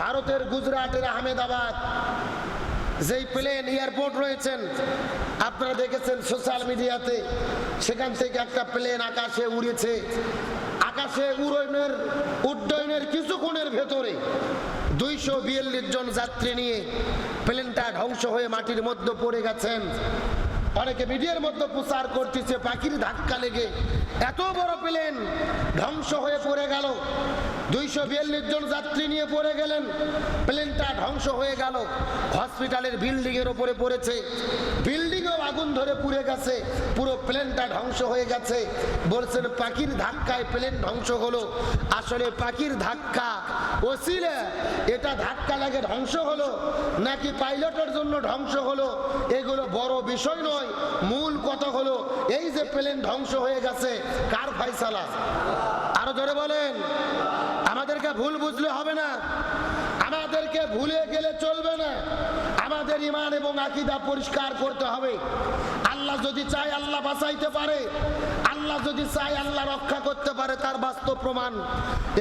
ভারতের গুজরাটের আহমেদাবাদ। যেই প্লেন এয়ারপোর্ট রয়েছেন, আপনারা দেখেছেন সোশ্যাল মিডিয়াতে সেখান থেকে একটা প্লেন আকাশে উড়েছে। আকাশে উড়নের, উড্ডয়নের কিছুক্ষণের ভেতরে দুইশো বিয়াল্লিশ জন যাত্রী নিয়ে প্লেনটা ধ্বংস হয়ে মাটির মধ্যে পড়ে গেছেন। অনেকে মিডিয়ার মধ্যে প্রচার করতেছে, পাখির ধাক্কা লেগে এত বড় প্লেন ধ্বংস হয়ে পড়ে গেল। দুইশো বিয়াল্লিশ জন যাত্রী নিয়ে পড়ে গেলেন। প্লেনটা ধ্বংস হয়ে গেল। হসপিটালের বিল্ডিং এর উপরে পড়েছে। বিল্ডিংও আগুন ধরে পুড়ে গেছে। পুরো প্লেনটা ধ্বংস হয়ে গেছে। বলছেন, পাখির ধাক্কায় প্লেন ধ্বংস হলো। আসলে পাখির ধাক্কা ওসিলে এটা ধাক্কা লাগে ধ্বংস হলো, নাকি পাইলটের জন্য ধ্বংস হলো? এগুলো বড় বিষয় নয়। মূল কথা হলো, এই যে প্লেন ধ্বংস হয়ে গেছে, কার ফাইসালা? আরও ধরে বলেন। আমাদেরকে ভুল বুঝলে হবে না। আমাদেরকে ভুলে গেলে চলবে না। আমাদের ইমান এবং আকিদা পরিষ্কার করতে হবে। আল্লাহ যদি চায় আল্লাহ বাঁচাইতে পারে। আল্লাহ যদি চায় আল্লাহ রক্ষা করতে পারে, তার বাস্তব প্রমাণ।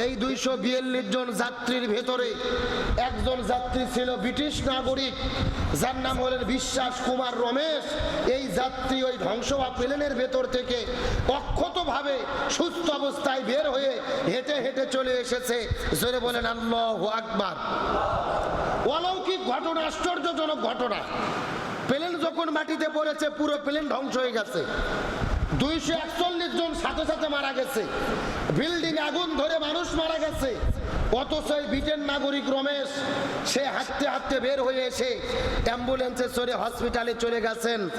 এই দুইশো বিয়াল্লিশ জন যাত্রীর ভেতরে একজন যাত্রী ছিল ব্রিটিশ নাগরিক, যার নাম হলেন বিশ্বাস কুমার রমেশ। এই যাত্রী ওই ধ্বংস হওয়া প্লেনের ভেতর থেকে অক্ষতভাবে সুস্থ অবস্থায় বের হয়ে হেঁটে হেঁটে চলে এসেছে। জোরে বলেন, আল্লাহ আকবার। অলৌকিক ঘটনা, আশ্চর্যজনক ঘটনা। প্লেন যখন মাটিতে পড়েছে, পুরো প্লেন ধ্বংস হয়ে গেছে। দুইশো একচল্লিশ জন সাথে সাথে মারা গেছে। বিল্ডিং আগুন ধরে মানুষ মারা গেছে। অথচ ব্রিটেন নাগরিক রমেশ, সে হাঁটতে হাঁটতে বের হয়ে এসে অ্যাম্বুলেন্সে চড়ে হসপিটালে চলে গেছেন।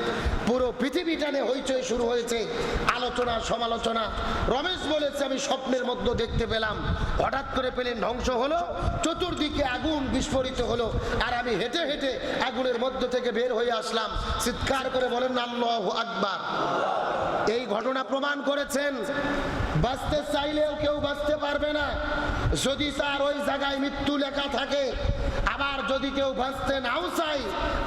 পুরো পৃথিবী টানে হইচই শুরু হয়েছে। আলোচনা, সমালোচনা। রমেশ বলেছে, আমি স্বপ্নের মধ্যে দেখতে পেলাম। হঠাৎ করে পেলেন ধ্বংস হলো, চতুর্দিকে আগুন বিস্ফোরিত হলো। আর আমি হেঁটে হেঁটে আগুনের মধ্য থেকে বের হয়ে আসলাম। চিৎকার করে বলেন, আল্লাহ আকবার। এই ঘটনা প্রমাণ করেছেন। বাঁচতে চাইলেও কেউ বাঁচতে পারবে না। যদি তার ওই জায়গায় মৃত্যু লেখা থাকে, আবার যদি কেউ বাঁচতে নাও চাই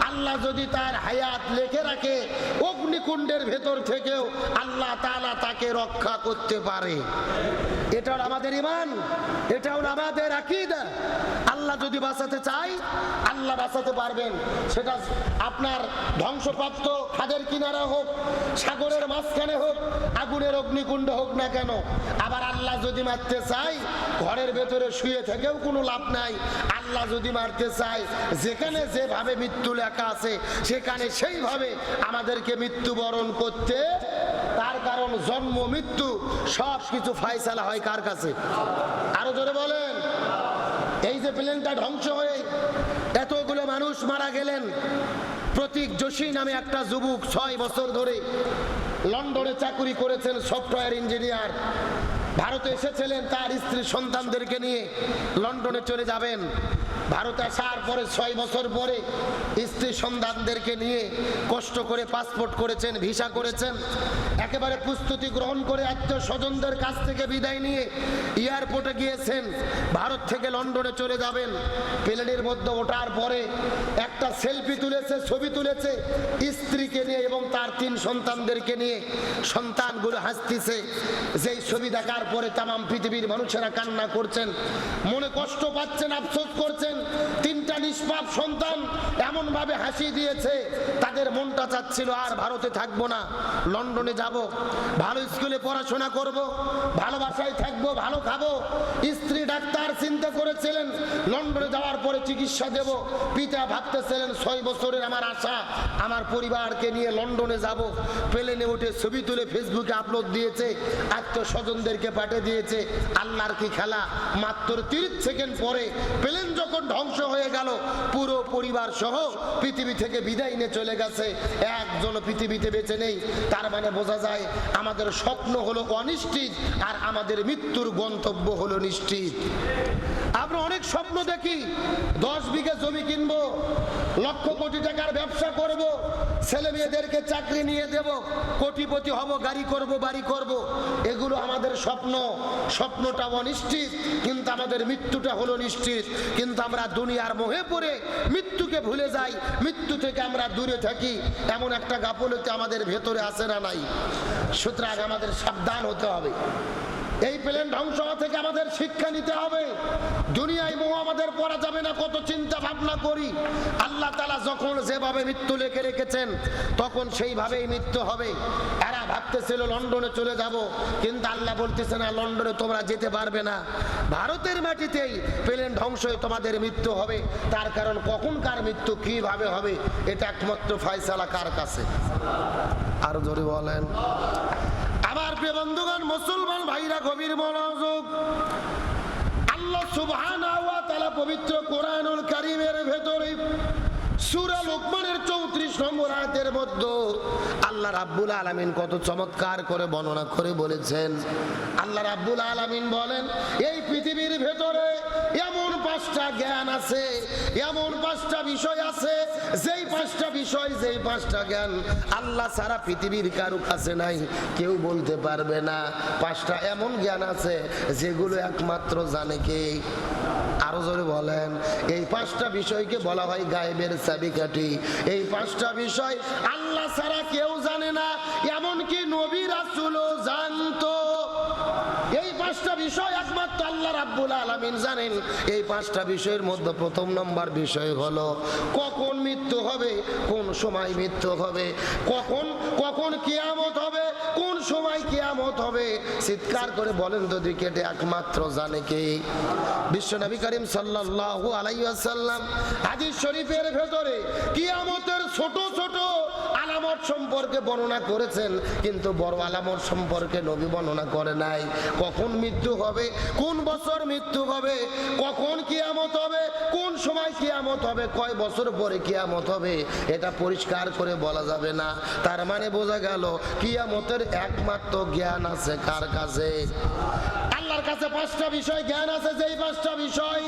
আল্লাহ যদি তার হায়াত লেখে রাখে, অগ্নিকুণ্ডের ভেতর থেকেও আল্লাহ তাআলা তাকে রক্ষা করতে পারে। এটা হলো আমাদের ইমান এটা হলো আমাদের আকিদা। আল্লাহ যদি বাঁচাতে চাই আল্লাহ বাঁচাতে পারবেন। সেটা আপনার ধ্বংসপ্রাপ্ত খাদের কিনারা হোক, সাগরের মাঝখানে হোক, আগুনের অগ্নিকুণ্ড হোক না কেন, আবার আল্লাহ যদি মারতে চাই ঘরের ভেতরে শুয়ে থেকেও কোনো লাভ নাই। আল্লাহ যদি মারতে চাই যেখানে যেভাবে মৃত্যু লেখা আছে, সেখানে সেইভাবে আমাদেরকে মৃত্যুবরণ করতে, তার কারণ জন্ম, মৃত্যু সব কিছু ফাইসালা হয় কার কাছে? আরও জোরে বলেন। এই যে প্লেনটা ধ্বংস হয়ে এতগুলো মানুষ মারা গেলেন। প্রতীক যোশী নামে একটা যুবক ছয় বছর ধরে লন্ডনে চাকুরি করেছেন সফটওয়্যার ইঞ্জিনিয়ার। ভারতে এসেছিলেন তার স্ত্রী সন্তানদেরকে নিয়ে। লন্ডনে চলে যাবেন। ভারতে আসার পরে ছয় বছর পরে স্ত্রী সন্তানদেরকে নিয়ে কষ্ট করে পাসপোর্ট করেছেন, ভিসা করেছেন। একেবারে প্রস্তুতি গ্রহণ করে আত্মীয় স্বজনদের কাছ থেকে বিদায় নিয়ে এয়ারপোর্টে গিয়েছেন। ভারত থেকে লন্ডনে চলে যাবেন। প্লেনের মধ্যে ওঠার পরে একটা সেলফি তুলেছে, ছবি তুলেছে স্ত্রীকে নিয়ে এবং তার তিন সন্তানদেরকে নিয়ে। সন্তানগুলো হাসতেছে। যেই ছবি দেখার পরে তামাম পৃথিবীর মানুষেরা কান্না করছেন, মনে কষ্ট পাচ্ছেন, আফসোস করছেন। তিনটা নিষ্পাপ সন্তান এমন ভাবে হাসি দিয়েছে, তাদের মনটা চাচ্ছিল আর ভারতে থাকব না, লন্ডনে যাব, ভালো স্কুলে পড়াশোনা করব, ভালোবাসায় থাকব, ভালো খাব। স্ত্রী ডাক্তার চিন্তা করেছিলেন, লন্ডনে যাওয়ার পরে চিকিৎসা দেব। পিতা ভাবতেছিলেন, ছয় বছরের আমার আশা, আমার পরিবারকে নিয়ে লন্ডনে যাব। প্লেনে উঠে ছবি তুলে ফেসবুকে আপলোড দিয়েছে আত্মীয় স্বজনদেরকে পাঠিয়ে দিয়েছে, আল্লাহর কি খেলা? মাত্র তিরিশ সেকেন্ড পরে প্লেন যখন ধ্বংস হয়ে গেল, পুরো পরিবার সহ পৃথিবী থেকে বিদায় নিয়ে চলে গেছে। একজন পৃথিবীতে বেঁচে নেই। তার মানে বোঝা যায়, আমাদের স্বপ্ন হলো অনিশ্চিত আর আমাদের মৃত্যুর গন্তব্য হলো নিশ্চিত। আমরা অনেক স্বপ্ন দেখি। দশ বিঘা জমি কিনবো, লক্ষ কোটি টাকার ব্যবসা করব, ছেলে মেয়েদেরকে চাকরি নিয়ে দেব, কোটিপতি হব, গাড়ি করব, বাড়ি করব। এগুলো আমাদের স্বপ্ন। স্বপ্নটা অনিশ্চিত, কিন্তু আমাদের মৃত্যুটা হলো নিশ্চিত। কিন্তু আমরা দুনিয়ার মোহে পড়ে মৃত্যুকে ভুলে যাই, মৃত্যু থেকে আমরা দূরে থাকি। এমন একটা গাফলতি আমাদের ভেতরে আছে না নাই। সুতরাং আমাদের সাবধান হতে হবে। এই প্লেন ধ্বংস হওয়া থেকে আমাদের শিক্ষা নিতে হবে। দুনিয়ায় মোহ আমাদের পড়া যাবে না কত চিন্তা ভাবনা করি। আল্লাহ তালা যখন যেভাবে মৃত্যু লেখে রেখেছেন তখন সেইভাবেই মৃত্যু হবে। এরা ভাবতেছিল লন্ডনে চলে যাব। কিন্তু আল্লাহ বলতেছে না লন্ডনে তোমরা যেতে পারবে না। ভারতের মাটিতেই প্লেন ধ্বংস হয়ে তোমাদের মৃত্যু হবে। তার কারণ কখন কার মৃত্যু কীভাবে হবে এটা একমাত্র ফয়সালা কার কাছে? আরও জোরে বলেন। আমার প্রিয় বন্ধুগণ মুসলমান ভাইরা গভীর মনোযোগ। আল্লাহ সুবহান পবিত্র কোরআনুল কারিমের ভেতরে সুরা লোকমানের 34 নম্বর মধ্যে আল্লাহ রাব্বুল আলামিন কত চমৎকার করে বর্ণনা করে বলেছেন। আল্লাহ রাব্বুল আলামিন বলেন, এই পৃথিবীর ভেতরে এমন পাঁচটা জ্ঞান আছে, এমন পাঁচটা বিষয় আছে, যেই পাঁচটা বিষয়, যেই পাঁচটা জ্ঞান আল্লাহ সারা পৃথিবীর কারও কাছে নাই, কেউ বলতে পারবে না। পাঁচটা এমন জ্ঞান আছে, যেগুলো একমাত্র জানে কে? আরও জোরে বলেন, এই পাঁচটা বিষয়কে বলা হয় গায়েবের চাবিকাঠি। এই পাঁচটা বিষয় আল্লাহ ছাড়া কেউ জানে না, এমনকি নবী রাসূলও জানতো। এই পাঁচটা বিষয় একমাত্র আল্লাহ রাব্বুল আলামিন জানেন, এই পাঁচটা বিষয়ের মধ্যে প্রথম নম্বর বিষয় হলো, কখন মৃত্যু হবে, কোন সময় মৃত্যু হবে, কখন কখন কিয়ামত হবে, কোন সময় কিয়ামত হবে, চিৎকার করে বলেন তো দিকেটে একমাত্র জানে কে। বিশ্বনবী করিম সাল্লাল্লাহু আলাইহি ওয়াসাল্লাম হাদিস শরীফের ভেতরে কিয়ামতের ছোট ছোট আলামত সম্পর্কে বর্ণনা করেছেন, কিন্তু বড় আলামত সম্পর্কে নবী বর্ণনা করে নাই। কখন মৃত্যু হবে, কোন বছর মৃত্যু হবে, কখন কিয়ামত হবে, কোন সময় কিয়ামত হবে, কয় বছর পরে কিয়ামত হবে, এটা পরিষ্কার করে বলা যাবে না। তার মানে বোঝা গেল, কিয়ামতের একমাত্র জ্ঞান আছে কার কাছে? আল্লাহর কাছে পাঁচটা বিষয় জ্ঞান আছে, যেই পাঁচটা বিষয়,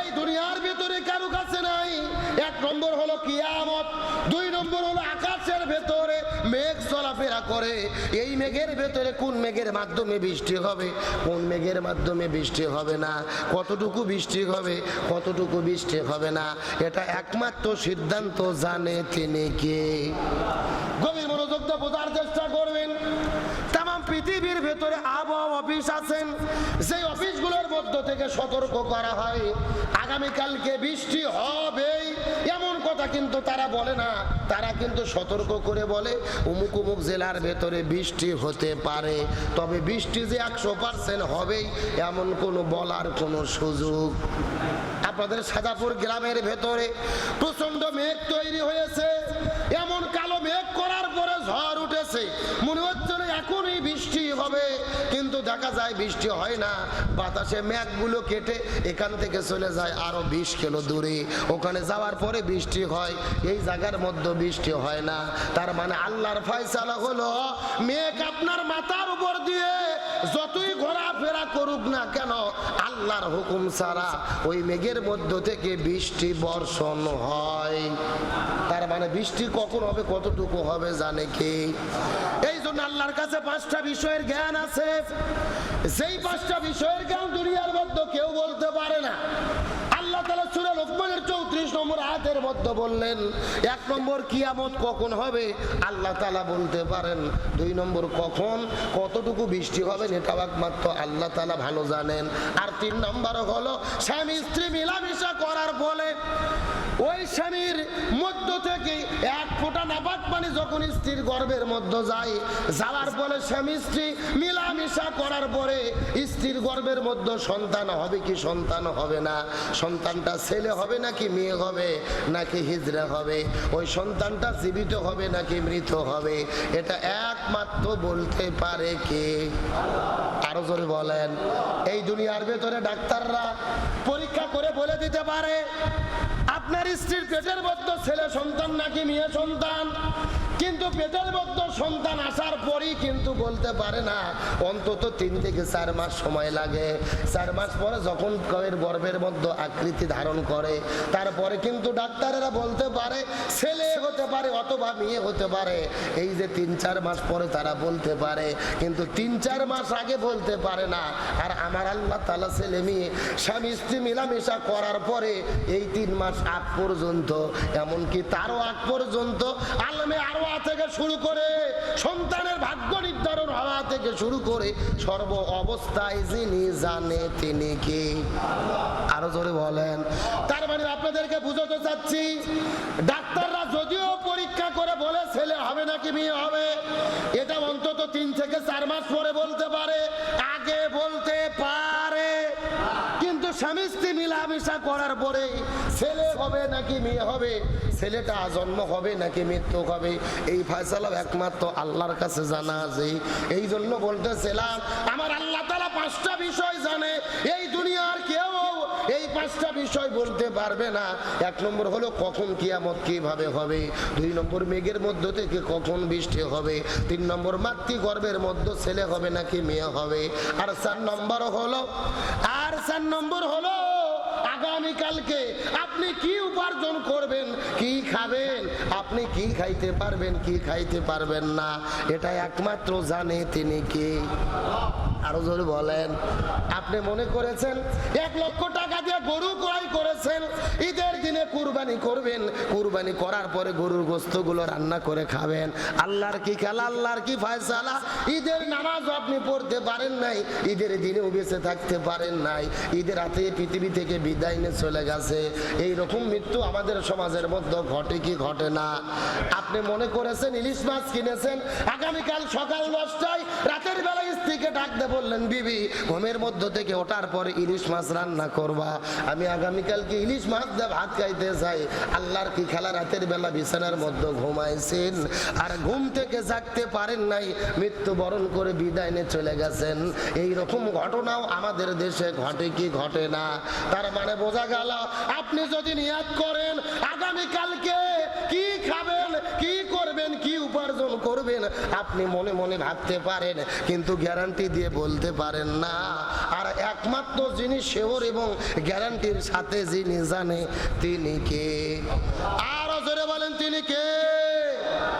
এই দুনিয়ার ভিতরে কারও কাছে নাই। এক নম্বর হলো কিয়ামত, দুই নম্বর হলো আকাশের ভেতরে মেঘ চলাফেরা করে। এই মেঘের ভেতরে কোন মেঘের মাধ্যমে বৃষ্টি হবে? কোন মেঘের মাধ্যমে বৃষ্টি হবে না? কতটুকু বৃষ্টি হবে, কতটুকু বৃষ্টি হবে না? এটা একমাত্র সিদ্ধান্ত জানে তিনি কে। গভীর মনোযোগ দিয়ে বোঝার চেষ্টা ভেতরে আবহাওয়া অফিস আছেন সেই অফিসগুলোর মধ্য থেকে সতর্ক করা হয়। আগামীকালকে বৃষ্টি হবেই, এমন কথা কিন্তু তারা বলে না। তারা কিন্তু সতর্ক করে বলে অমুক অমুক জেলার ভেতরে বৃষ্টি হতে পারে, তবে বৃষ্টি যে একশো পার্সেন্ট হবেই, এমন কোনো বলার কোনো সুযোগ। আপনাদের সাজাপুর গ্রামের ভেতরে প্রচণ্ড মেঘ তৈরি হয়েছে, এমন কালো মেঘ করার পরে ঝড় উঠেছে। মনে হচ্ছে দেখা যায় বৃষ্টি হয় না, বাতাসে মেঘগুলো কেটে এখান থেকে চলে যায় আরও বিশ কিলো দূরে। ওখানে যাওয়ার পরে বৃষ্টি হয়, এই জায়গার মধ্যে বৃষ্টি হয় না। তার মানে আল্লাহর ফয়সালা হলো, মেঘ আপনার মাথার উপর দিয়ে যতই ঘোরাফেরা করুক না কেন, আল্লাহর হুকুম ছাড়া ওই মেঘের মধ্য থেকে বৃষ্টি বর্ষণ হয়। মানে বৃষ্টি কখন হবে, কতটুকু হবে জানে কে? এই জন্য আল্লাহর কাছে পাঁচটা বিষয়ের জ্ঞান আছে। সেই পাঁচটা বিষয়ের জ্ঞান দুনিয়ার মধ্যে কেউ বলতে পারে না। আল্লাহ তালা চৌত্রিশ নম্বর বললেন, এক নম্বর কখন হবে? আল্লাহ তালা বলতে পারেন। দুই নম্বর কখন? কতটুকু বৃষ্টি হবে আল্লাহ তালা ভালো জানেন। আর তিন নম্বর হলো, স্বামী স্ত্রী মিলামিশা করার ফলে ওই স্বামীর মধ্য থেকে এক ফোঁটা নাপাক পানি যখন স্ত্রীর গর্ভের মধ্যে যায়, যাওয়ার ফলে স্বামী স্ত্রী মিলামিশা করার পরে স্ত্রীর গর্ভের মধ্যে সন্তান হবে কি সন্তান হবে না? সন্তানটা ছেলে হবে নাকি মেয়ে হবে, নাকি হিজড়া হবে? ওই সন্তানটা জীবিত হবে নাকি মৃত হবে? এটা একমাত্র বলতে পারে কে? আরও জোরে বলেন। এই দুনিয়ার ভেতরে ডাক্তাররা পরীক্ষা করে বলে দিতে পারে। আপনার স্ত্রীর পেটের মধ্যে ছেলে সন্তান নাকি মেয়ে সন্তান? কিন্তু পেটের মধ্যে সন্তান আসার পরেই কিন্তু বলতে পারে না, অন্তত তিন থেকে চার মাস সময় লাগে। চার মাস পরে যখন কয়ের গর্ভের মধ্যে আকৃতি ধারণ করে, তারপরে কিন্তু ডাক্তারেরা বলতে পারে, ছেলে হতে পারে অথবা মেয়ে হতে পারে। এই যে তিন চার মাস পরে তারা বলতে পারে, কিন্তু তিন চার মাস আগে বলতে পারে না। আর আমার আল্লাহ তালা ছেলে মেয়ে, স্বামী স্ত্রী মিলামেশা করার পরে এই তিন মাস আগ পর্যন্ত, এমনকি তারও আগ পর্যন্ত, আলমে আরোয়া থেকে শুরু করে সন্তানের ভাগ্য নির্ধারণ হওয়া থেকে শুরু করে সর্ব অবস্থায় যিনি জানে তিনি কি। আরও জোরে বলেন। তার মানে আপনাদেরকে বুঝতে চাচ্ছি, ডাক্তাররা যদিও পরীক্ষা করে বলে ছেলে হবে নাকি মেয়ে হবে, এটা অন্তত তিন থেকে চার মাস পরে বলতে পারে, আগে বলতে পারে। স্বামী স্ত্রী মিলামেশা করার পরে ছেলে হবে নাকি মেয়ে হবে? ছেলেটা জন্ম হবে নাকি মৃত্যু হবে? এই ফয়সালা একমাত্র আল্লাহর কাছে জানা আছে। এই জন্য বলতেছিলাম, আমার আল্লাহ তালা পাঁচটা বিষয় জানে এই দুনিয়ার কেউ এই পাঁচটা বিষয় বলতে পারবে না। এক নম্বর হলো কখন কিয়ামত কীভাবে হবে। দুই নম্বর মেঘের মধ্য থেকে কখন বৃষ্টি হবে। তিন নম্বর মাতৃগর্ভের মধ্যে ছেলে হবে নাকি মেয়ে হবে। আর চার নম্বর হলো, আর চার নম্বর হলো, আগামীকালকে আপনি কি উপার্জন করবেন, কি খাবেন, আপনি কি খাইতে পারবেন, কি খাইতে পারবেন না। এটা একমাত্র জানে তিনি কি। আরও জোরে বলেন। আপনি মনে করেছেন, এক লক্ষ টাকা দিয়ে গরু ক্রয় করেছেন, ঈদের দিনে কুরবানি করবেন, কুরবানি করার পরে গরুর গোস্তগুলো রান্না করে খাবেন। আল্লাহর কি খেলা, আল্লাহর কি ফয়সালা? ঈদের নামাজ আপনি পড়তে পারেন নাই, ঈদের দিনেও বেঁচে থাকতে পারেন নাই, ঈদের হাতে পৃথিবী থেকে বিদায় নিয়ে চলে গেছে। এই রকম মৃত্যু আমাদের সমাজের মধ্যে ঘটে কি ঘটে না? আপনি মনে করেছেন ইলিশ মাছ কিনেছেন, আগামীকাল সকাল দশটায় রাতের বেলা স্ত্রীকে ডাক ডাকতে বললেন, বিবি, ঘুমের মধ্য থেকে ওঠার পরে ইলিশ মাছ রান্না করবা। আমি আগামীকালকে ইলিশ মাছ দিয়ে ভাত খাইতে চাই আল্লাহর কি খেলা রাতের বেলা বিছানার মধ্যে ঘুমাইছেন? আর ঘুম থেকে জাগতে পারেন নাই, মৃত্যুবরণ করে বিদায় নিয়ে চলে গেছেন। এই রকম ঘটনাও আমাদের দেশে ঘটে কি ঘটে না? তার মানে বোঝা গেল, আপনি যদি নিয়াদ করেন, আগামীকালকে কি খাবেন, কি করবেন করবেন? আপনি মনে মনে ভাবতে পারেন, কিন্তু গ্যারান্টি দিয়ে বলতে পারেন না। আর একমাত্র যিনি শেওর এবং গ্যারান্টির সাথে যিনি জানে, তিনি কে? আরও জোরে বলেন, তিনি কে?